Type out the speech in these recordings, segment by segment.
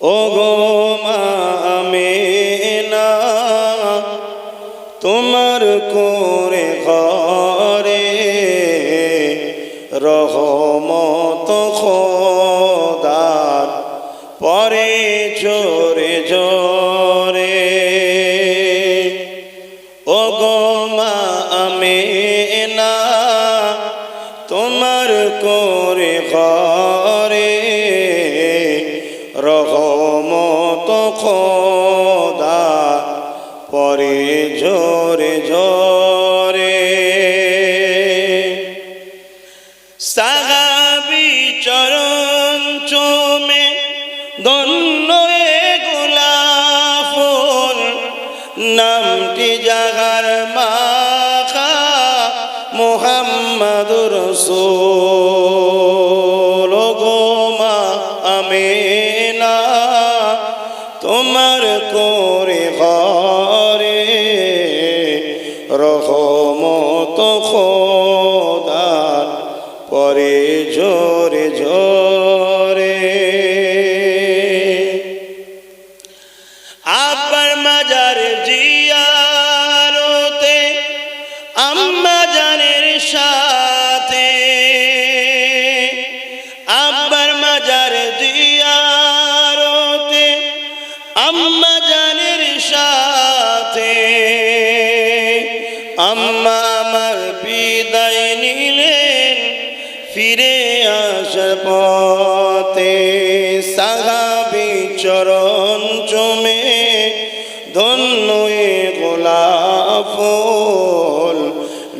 ও গো মামেনা নামে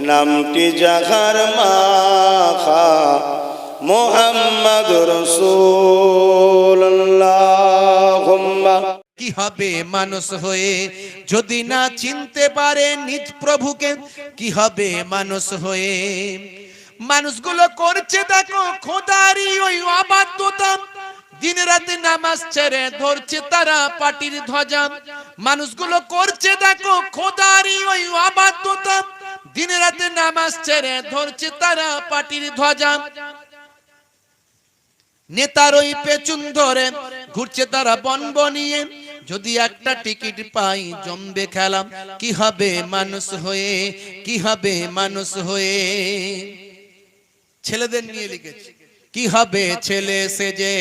নামটি জাহার মাখা মোহাম্মদ রসুল্লাহ কি হবে মানুষ হয়ে যদি না চিনতে পারে নিজ প্রভুকে? কি হবে মানুষ হয়ে? মানুষগুলো করছে দেখো খোদারি ওই অবাধ্যতা। দিন রাতে নামাজ ছেড়ে ধরছে তারা পাটির ধ্বজা। মানুষগুলো করছে দেখো খোদারি ওই অবাধ্যতা। দিন রাতে নামাজ ছেড়ে ধরছে তারা পাটির ধ্বজা। নেতার ওই পেছন ধরে ঘুরছে তারা বন বনিয়ে। যদি একটা টিকিট পাই জমবে খেলাম কি হবে মানুষ হয়ে, কি হবে মানুষ হয়ে? ছেলেদের নিয়ে লিখেছি। কি হবে ছেলে সেজে?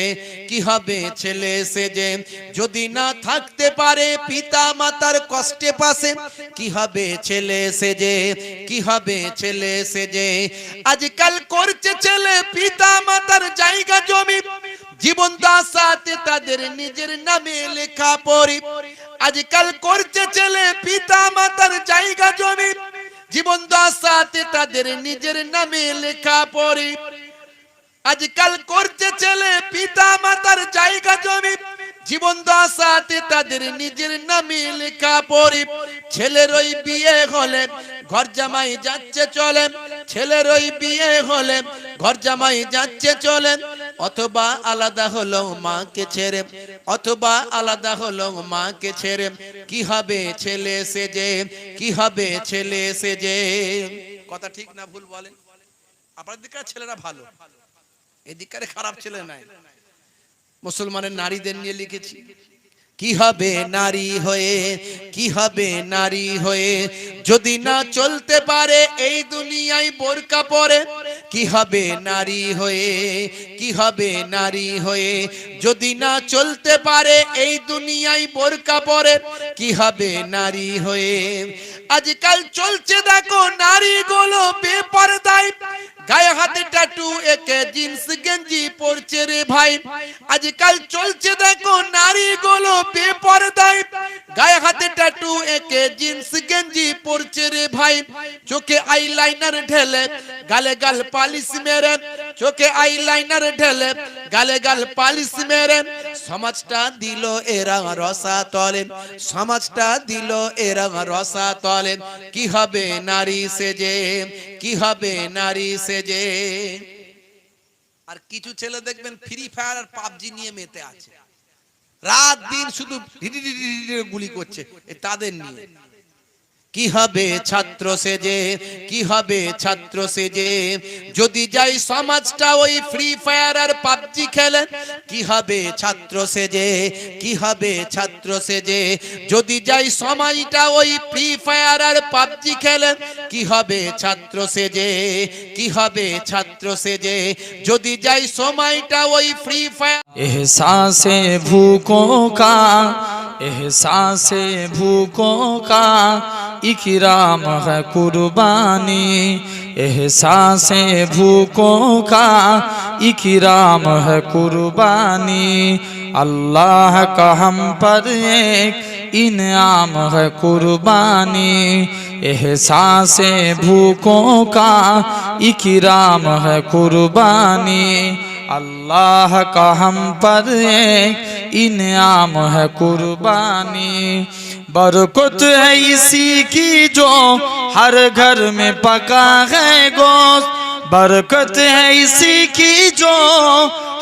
কি হবে ছেলে সেজে? যদি না থাকতে পারে পিতা মাতার কষ্টে পাশে, কি হবে ছেলে সেজে? কি হবে ছেলে সেজে? আজকাল করছে ছেলে পিতা মাতার জায়গা জমি, জীবন দাসাতে তাদের নিজের নামে লেখা পড়ি। আজকাল করছে ছেলে পিতা মাতার জায়গা জমি, জীবন দাসাতে তাদের নিজের নামে লেখা পড়ি। আজকাল করছে ছেলে পিতা মাতার জায়গা জমি। জীবন দশাতে তাদের নিজের নামে লেখা পড়ি। ছেলের ওই বিয়ে হলে ঘর জামাই যাচ্ছে চলে। ছেলের ওই বিয়ে হলে ঘর জামাই যাচ্ছে চলে। অথবা আলাদা হলো মাকে ছেড়ে। অথবা আলাদা হলো মাকে ছেড়ে। কি হবে ছেলে সেজে? কি হবে ছেলে সেজে? কথা ঠিক না, ভুল বলেন। আপনার দিককার ছেলেরা ভালো? এদিককার খারাপ ছেলে নাই। মুসলমানের নারীদের নিয়ে লিখেছি। কি হবে নারী হয়ে কি হবে নারী হয়ে যদি না চলতে পারে এই দুনিয়ায় বোরকা পরে কি হবে নারী হয়ে কি হবে নারী হয়ে। যদি না চলতে পারে এই দুনিয়ায় বোরকা পরে, কি হবে নারী হয়ে? আজকাল চলছে দেখো নারী গুলো বেপরদায়। গায়ে হাতে টাটু একে জিন্স গেঞ্জি পরছে রে ভাই। আজকাল চলছে দেখো নারী গুলো বেপরদায়। গায়ে হাতে টাটু একে জিন্স গেঞ্জি পরছে রে ভাই। চোখে আইলাইনার ঢেলে, গালে গাল পালিশ মেরে। চোখে আইলাইনার ঢেলে গালে গাল পালিশ মেরে সমাজটা দিল এরা রসা তলে সমাজটা দিল এরা রসা তলে কি হবে নারী সেজে? কি হবে নারী সেজে? আর কিছু ছেলে দেখবেন ফ্রি ফায়ার আর পাবজি নিয়ে মেতে আছে। রাত দিন শুধু গুলি করছে তাদের নিয়ে কি হবে ছাত্র সেজে কি হবে ছাত্র সেজে যদি যাই সমাজটা ওই ফ্রি ফায়ার আর পাবজি খেলে, কি হবে ছাত্র সেজে কি হবে ছাত্র সেজে যদি যাই সমাজটা ওই ফ্রি ফায়ার আর পাবজি খেলে, কি হবে ছাত্র সেজে কি হবে ছাত্র সেজে যদি যাই সময়টা ওই ফ্রি ফায়ার এহসাসে ভুকো কা احساس بھوکوں کا اکرام ہے قربانی۔ احساس بھوکوں کا اکرام ہے قربانی۔ اللہ کا ہم پر ایک انعام ہے قربانی۔ احساس بھوکوں کا اکرام ہے قربانی۔ اللہ کا ہم پر ایک इनाम है कुर्बानी बरकत है इसी की जो हर घर में पका है गोश्त बरकत है इसी की जो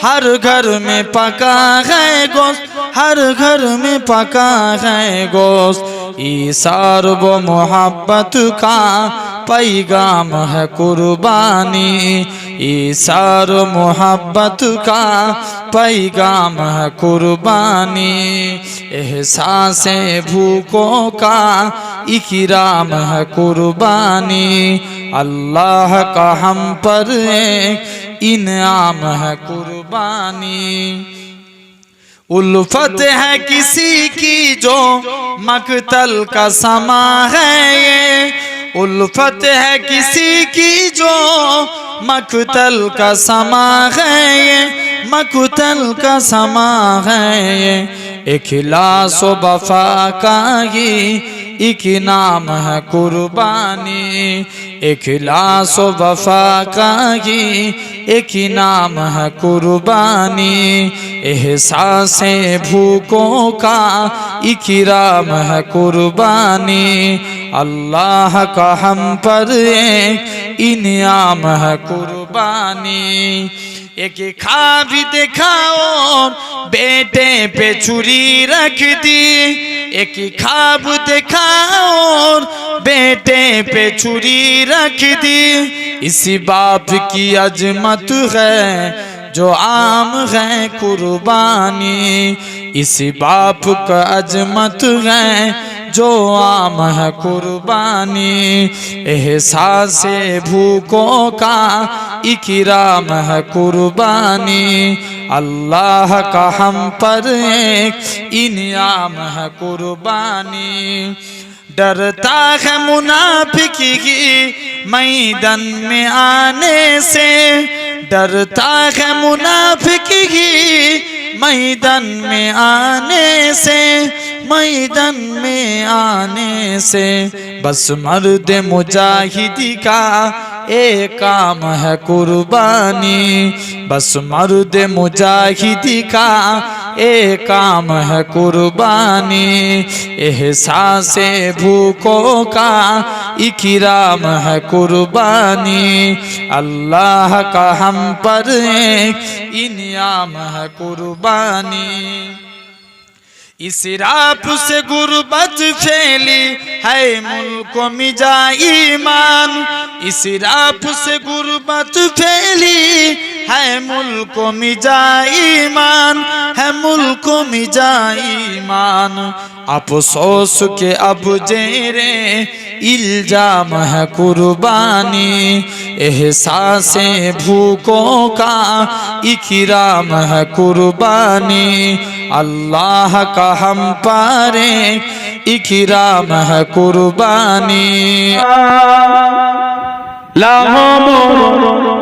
हर घर में पका है गोश्त हर घर में पका है गोश्त ईसार वो मोहब्बत का पैगाम है कुर्बानी ایسار محبت کا پیغام قربانی، احساس بھوکوں کا اکرام قربانی۔ اللہ کا ہم پر انعام ہے قربانی۔ الفت ہے کسی کی جو مقتل کا سما ہے یہ۔ الفت ہے کسی کی جو مقتل کا سما ہے مکتل کا سما ہے ایک اخلاص و بفا کا ہی، ایک نام ہے قربانی۔ اخلاص و وفا کا ہی ایک نام ہے قربانی۔ احساس بھوکوں کا اکرام ہے قربانی۔ اللہ کا ہم پر ایک انعام ہے قربانی۔ इनाम है कुर्बानी एक खा भी देखा और बेटे पे छुरी रख दी एक खाब देखा और बेटे पे छुरी रख दी इसी बाप की अजमत है जो आम है कुर्बानी इसी बाप का अजमत है جو عام ہے قربانی، احساس بھوکوں کا اکرام ہے قربانی۔ اللہ کا ہم پر ایک انعام ہے قربانی۔ ڈرتا ہے منافقی کی میدن میں آنے سے۔ ڈرتا ہے منافقی کی میدن میں آنے سے۔ میدن میں آنے سے بس مرد مجاہدی کا ایک کام ہے قربانی۔ بس مرد مجاہدی کا ایک کام ہے قربانی۔ احساس بھوکوں کا اکرام ہے قربانی۔ اللہ کا ہم پر ایک انعام ہے قربانی۔ इस राप से गुर्बत फैली है मुल्क मिजा ईमान इस राप से गुर्बत फैली ہے ملک مجا ایمان ہے ملک مجا ایمان افسوس کے اب جیرے الزام ہے قربانی احساس بھوکوں کا اکرام ہے قربانی اللہ کا ہم پارے اکرام ہے قربانی لاہو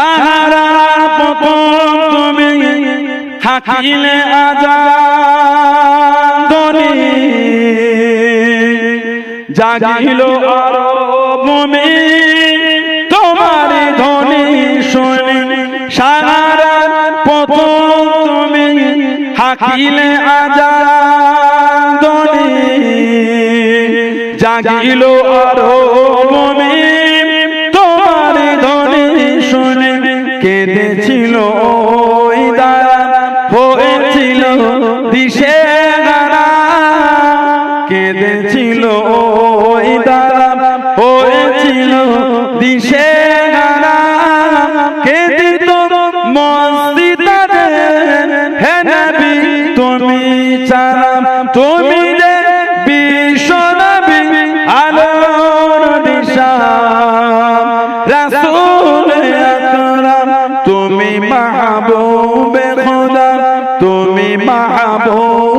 সাহারা প্রথম তুমি হাকিলে আজাদনি জাগিল ভূমি তোমার ধ্বনি শুনি সাহারা প্রথম তুমি হাকিলে আজাদনি জাগিল আরও শুনে তুমি মাহবুবে।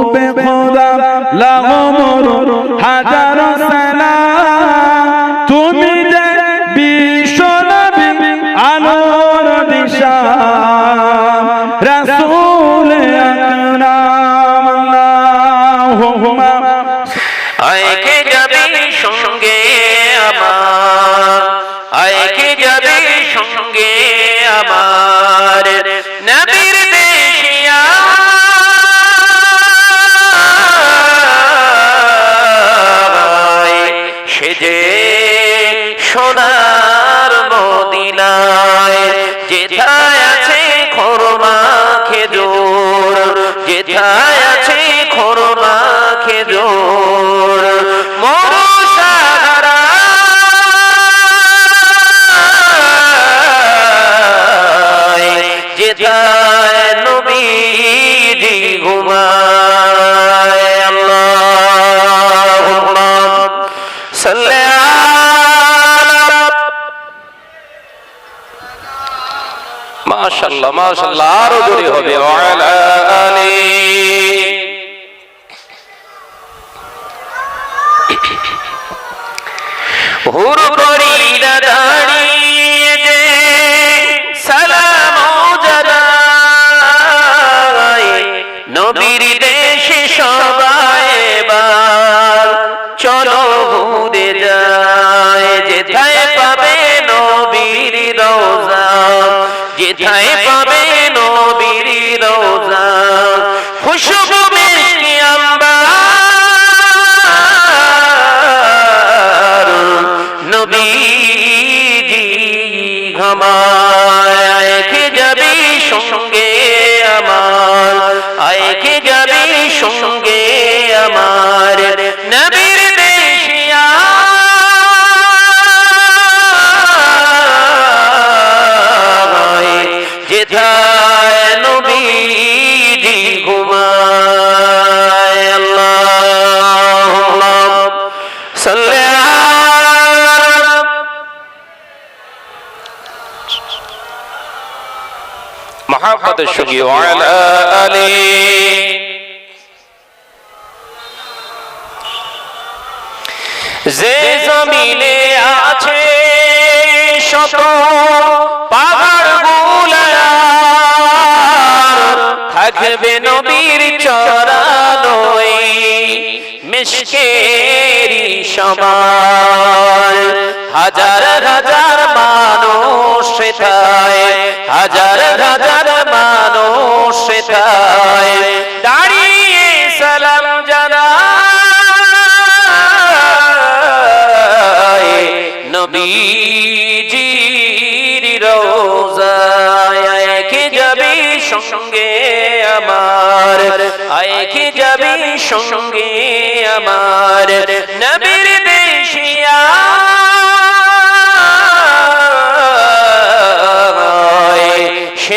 যেথায় আছে খরমা খেজোর যেথায় মাশাআল্লাহ মাশাআল্লাহ, আরও জোরে হবে। ওয়ালা হুর করিলা দাঁড়িয়ে যে সালাম জানাই, নবীর দেশে সবাই এবার চলো ঘুরে যায় ঘমায় আয়কে যাবি সঙ্গে আমার আয়কে যাবি সঙ্গে আমার। মহাব্বতের সঙ্গে যে জমিনে আছে শত পাহাড় থাকবে নবীর চরানোই মিশকেরি সমান হাজার হাজার মানুষ সেথায় হাজার হাজার মানুষ দাঁড়িয়ে সালাম জানায়। নবীজির সঙ্গে আমার? আয় কে যাবি সঙ্গে আমার? নবীর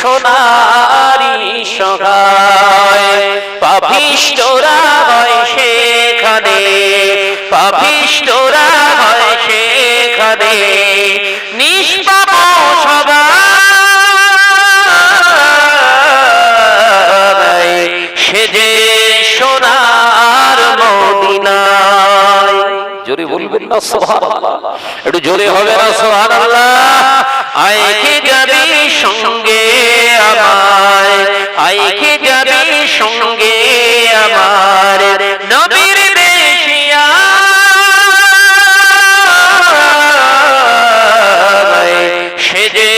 সোনারি সহায় পাপিষ্টরা হয় সেখানে পাপিষ্টরা হয় সেখানে, নিষ্পাপ সবাই সে যে সোনার মদিনায়। জোরে বলবেন না, সুবহানাল্লাহ। একটু জোরে হবে না, সুবহানাল্লাহ। আয় কে যাবি সঙ্গে আমায়, আয় কে যাবি সঙ্গে আমার নবীর দেশিয়া। সে যে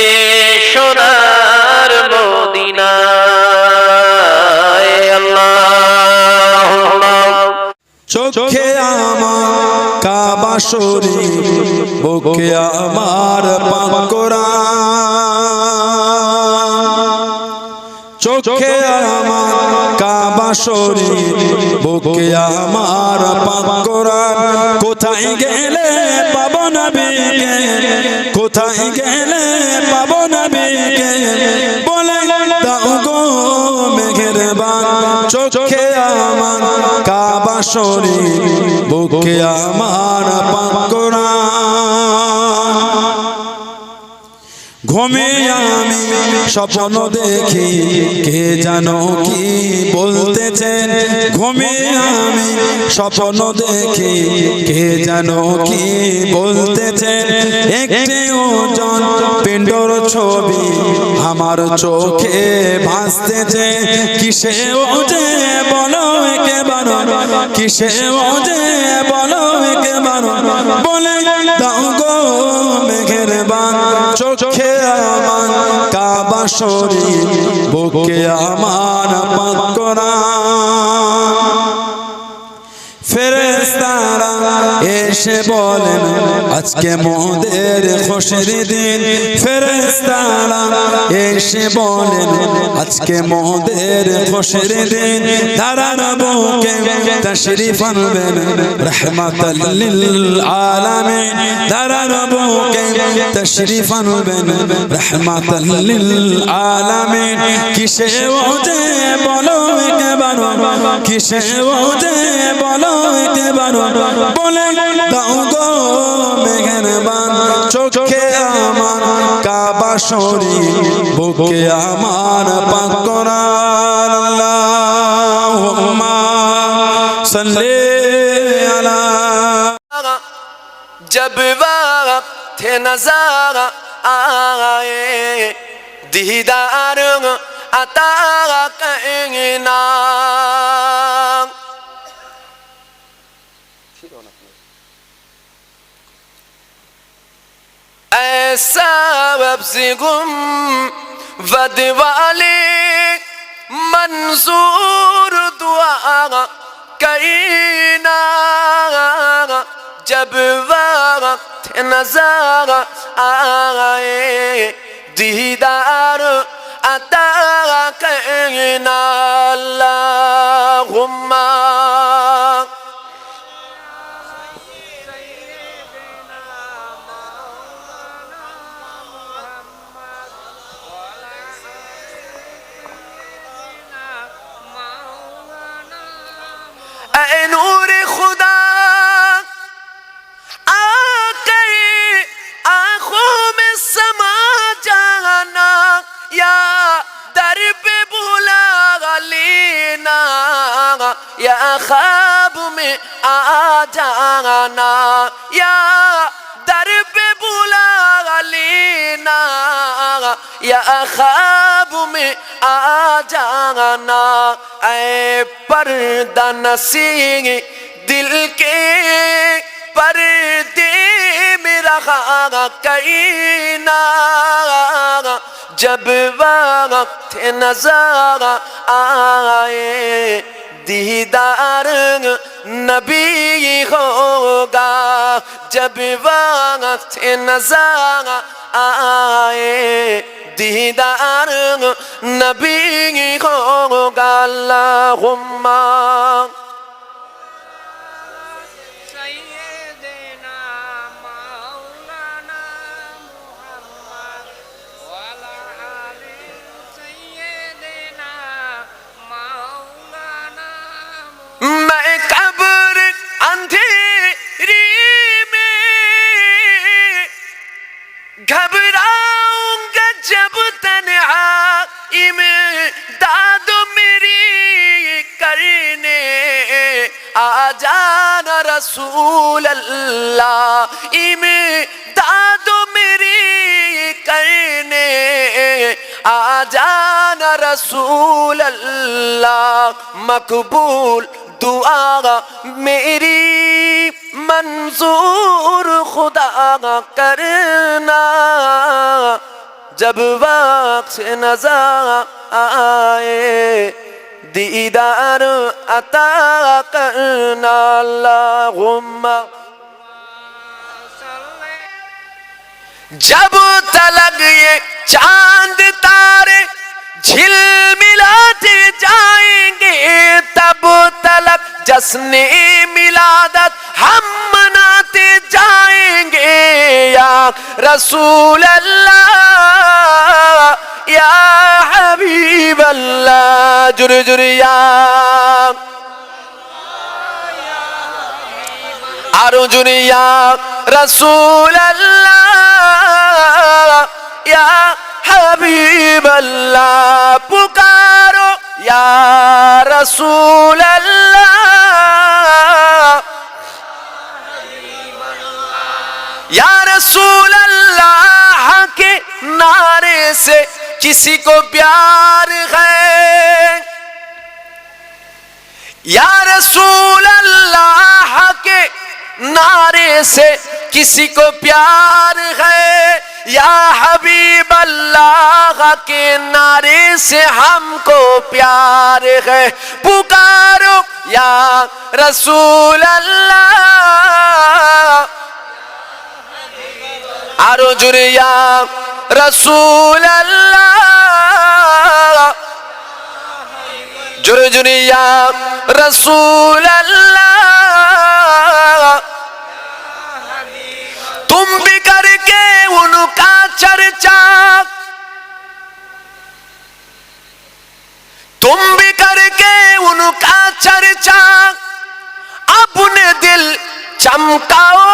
সোনার মদিনায় চোখে আমার কাবা শরীফ বুকে আমার পাকরা চোখে আমার কাবা শরীফ বুকে আমার পাকরা কোথায় গেলে পাবো নবীকে? কোথায় গেলে পাবো নবীকে? আমার কাবা শরীফ বুকে আমার পাকরা ঘুমে আমি স্বপ্ন দেখি, কে জানো কি বলতেছেন ঘুমে আমি স্বপ্ন দেখি, কে জানো কি বলতেছেন একটি ওজন পিণ্ডর ছবি আমার চোখে ভাসতেছে। কিসে ওজে বলো একে বারো কিসে ওজে বলো একে বারো বলে, দাও গো মেঘের বান, চোখে শরীর বুকে আমার পাকরা ফেরেস্তারা এসে বলেন, আজকে মোদের খুশির দিন। ফেরেস্তারা এসে বলেন, আজকে মোদের খুশির দিন। ধারার বুকে তশরিফ আনবেন রহমাতাল লিল আলামিন। ধারার বুকে তশরিফ আনবেন রহমাতাল লিল আলামিন। কিসে ওজে বলো একবার কিসে ওজে বলো একবার বলে داؤں گو مہربان چوکے امان کعبہ شوری بھوکے امان پاک اللہم صلی علی جب وقت نظر آئے دیدار عطا کرنا ایسا وبسی گم، ود والے منظور دعا کئی نا، جب وقت نظر آئے، دیدار عطا کرنا اللہم یا خواب میں آ جانا، یا در پہ بولا لینا، یا خواب میں آ جانا۔ اے پردہ نسی دل کے پردے میں خاگا کئی نا جب وقت نظر آئے दीदार नबी होगा जब वक्त नजर आए दीदार नबी होगा अल्लाहुम्मा मैं कब्र अंधेरी में घबराऊंगा जब तन्हाई में दाद मेरी करने आ जाना रसूल अल्लाह इमें آجانا رسول اللہ، مقبول دعا میری منظور خدا کرنا۔ جب وقت نظر آئے، دیدار عطا کرنا۔ اللہ جب تلک یہ چاند تارے جھل ملاتے جائیں گے، تب تلگ جشن ملادت ہم مناتے جائیں گے۔ یا رسول اللہ، یا حبیب اللہ، جر جر یا جر یا رسول اللہ یا حبیب اللہ، پکارو یا رسول اللہ۔ یا رسول اللہ، کے نعرے سے کسی کو پیار ہے۔ یا رسول اللہ، کے نعرے سے کسی کو پیار ہے۔ یا حبیب اللہ کے نعرے سے ہم کو پیار ہے، پکارو یا رسول اللہ۔ آرو جر یا رسول اللہ۔ جر جر یا رسول اللہ۔ tumbi karke unka charcha tumbi karke unka charcha apne dil chamkao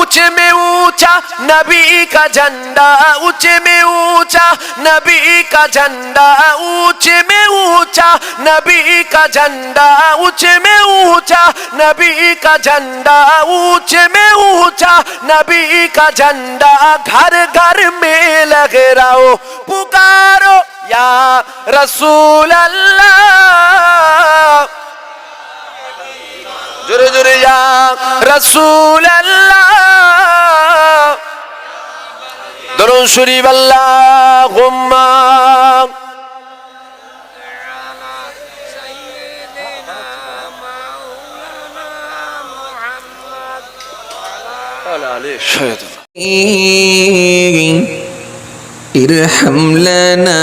ऊंचे में ऊंचा नबी का झंडा ऊंचे में ऊंचा नबी का झंडा ऊंचे में ऊंचा नबी का झंडा ऊंचे में ऊंचा नबी का झंडा ऊंचे में ऊंचा नबी का झंडा घर घर में लहराओ पुकारो या रसूल अल्लाह জোরে জোরে ইয়া রসুল আল্লাহ দরুন শরীফ আল্লাহ سيدنا مولانا محمد ارحم لنا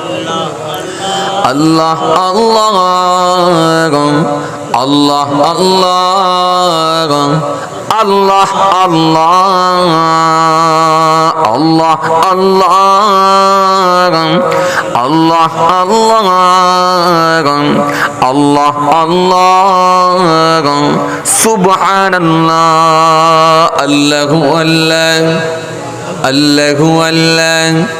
الله الله الله الله الله الله الله الله الله سبحان الله الله الله الله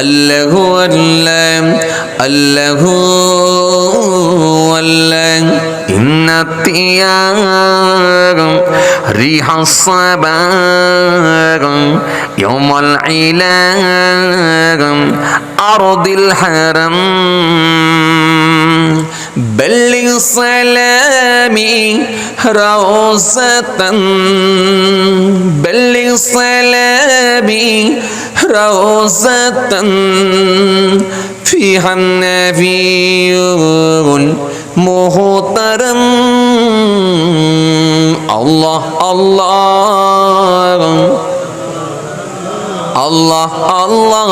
الله الله الله الله إن الطيار ريح الصباغ يوم العلاج أرض الحرم. بلغ سلامي روزة. بلغ سلامي روزة فيها النبي محترم الله الله. الله الله.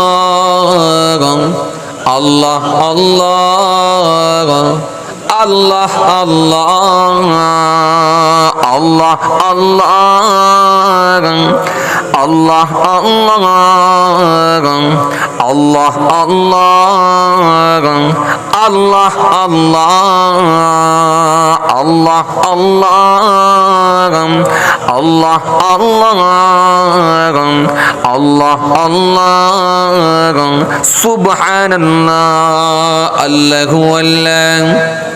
الله الله. الله الله الله الله الله الله الله الله الله الله الله الله الله سبحان الله الله الله هو الله الله الله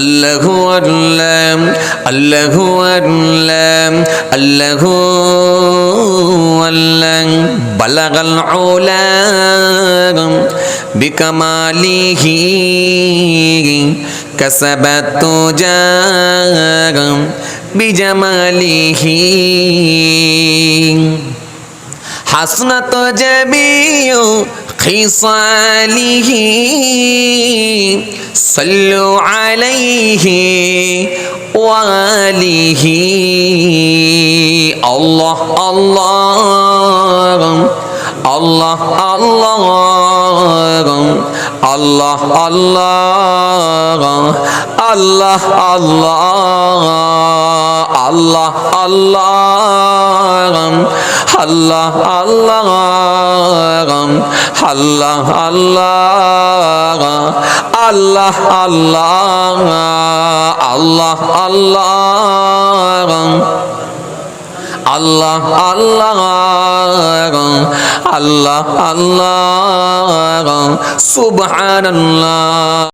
আল্লাহু আল্লাহ আল্লাহু আল্লাহ আল্লাহু আল্লাহ বালাগাল উলা বিকামালিহি كسبت تجارا بجماله حسنت جميع خصاله. صلوا عليه وآله. الله الله. الله الله. الله الله. الله الله. আল্লাহ আল্লাহ আল্লাহ আল্লাহ আল্লাহ আল্লাহ আল্লাহ আল্লাহ আল্লাহ আল্লাহ আল্লাহ আল্লাহ আল্লাহ আল্লাহ সুবহানাল্লাহ